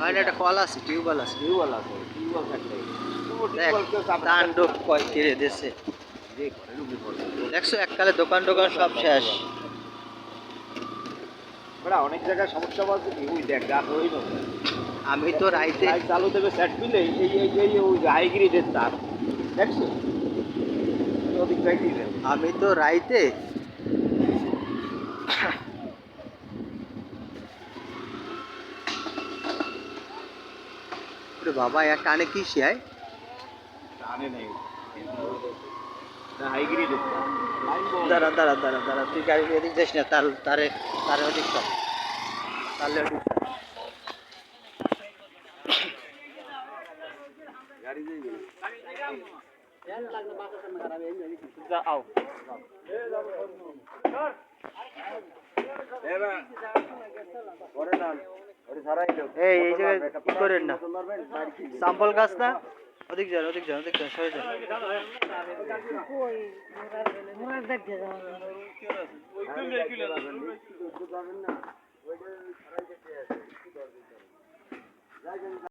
হয় না একটা কল আছে টিউবওয়েল আছে টিউবওয়েল আছে। টিউবওয়েল থাকলে তাণ্ডব কয়। দেখছ এককালে দোকান টোকান সব শেষ। বেড়া, অনেক জায়গায় সমস্যা ওই দেখ আমি তো রাইতে চালু দেবে সেট পিলে এই এই এই ওই হাই গ্রিডের তার। দেখছ? ওদিক দেবে আমি তো রাইতে ওরে বাবা এক টানে কি শিয়ায়? টানে নেই। বল দাঁড়া দাঁড়া দাঁড়া দাঁড়া তুই গাড়ি যাস না তার তারে তারে ওদিক চল। তাহলে সারাই দাও এই এই সাম্পল গাছ না ওদিক যান ওদিক যান ওদিক যান